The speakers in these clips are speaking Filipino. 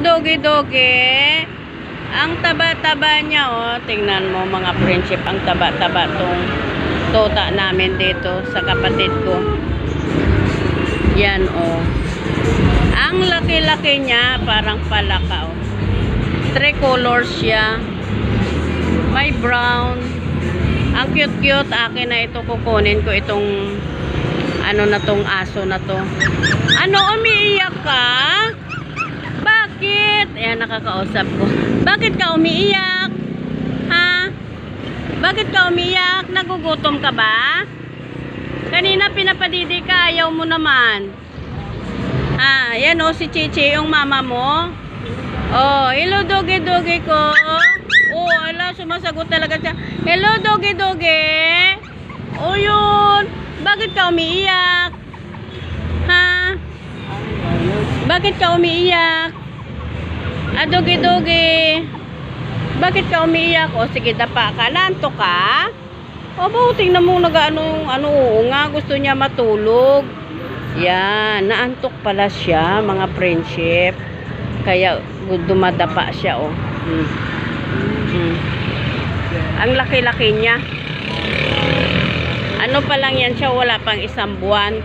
dogi-dogi. Ang taba-taba niya, oh. Tingnan mo mga friendship, ang taba-taba tong tota namin dito sa kapatid ko. Yan, oh. Ang laki-laki niya, parang palaka, oh. Three colors siya. May brown. Ang cute-cute. Akin na ito kukunin ko itong ano na tong aso na to. Ano, umiiyak ka? Nakakausap ko. Bakit ka umiiyak? Ha? Bakit ka umiiyak? Nagugutom ka ba? Kanina pinapadidi ka, ayaw mo naman. Ha, yan o, si Chichi, yung mama mo. Oh, hello doge-doge ko. Oh, ala, sumasagot talaga siya. Hello doge-doge. Oh, yun. Bakit ka umiiyak? Ha? Bakit ka umiiyak? Ah, doge-doge. Bakit ka umiiyak? O, sige, dapa ka. Nanto ka? O, ba, tingnan mo nag-ano, ano, oo nga, gusto niya matulog. Yan, naantok pala siya, mga friendship. Kaya dumadapa siya, oh. Hmm. Hmm. Ang laki-laki niya. Ano pa lang yan siya, wala pang isang buwan.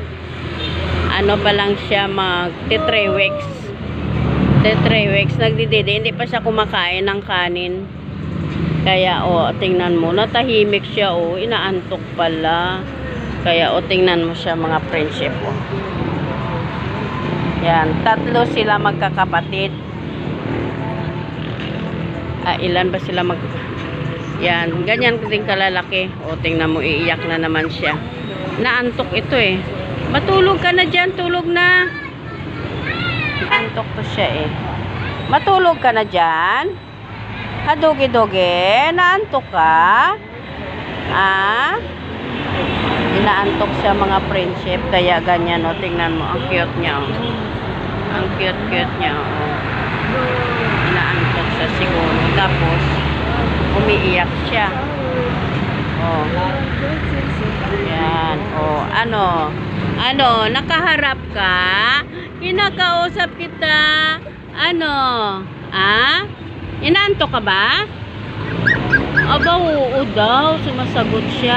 Ano pa lang siya, mag 3 weeks. 3 weeks, nagdidede. Hindi pa siya kumakain ng kanin. Kaya, oh, tingnan mo, natahimik siya, oh. Inaantok pala. Kaya, oh, tingnan mo siya, mga friendship, oh. Yan, tatlo sila magkakapatid. Ah, ilan ba sila mag... Yan, ganyan din kalalaki. O, tingnan mo, iiyak na naman siya. Naantok ito eh. Matulog ka na dyan, tulog na. Naantok to siya eh. Matulog ka na dyan. Hadogi-dogi, naantok ka. Ah? Inaantok siya mga friendship, kaya ganyan o, tingnan mo, ang cute niya o. Ang cute-cute niya o. Inaantok siya siguro. Tapos, umiiyak siya. Oh. Yan. Oh, ano? Ano, nakaharap ka? Kinakausap kita. Ano? Ah? Inaantok ka ba? Aba, oo daw. Sumasagot siya.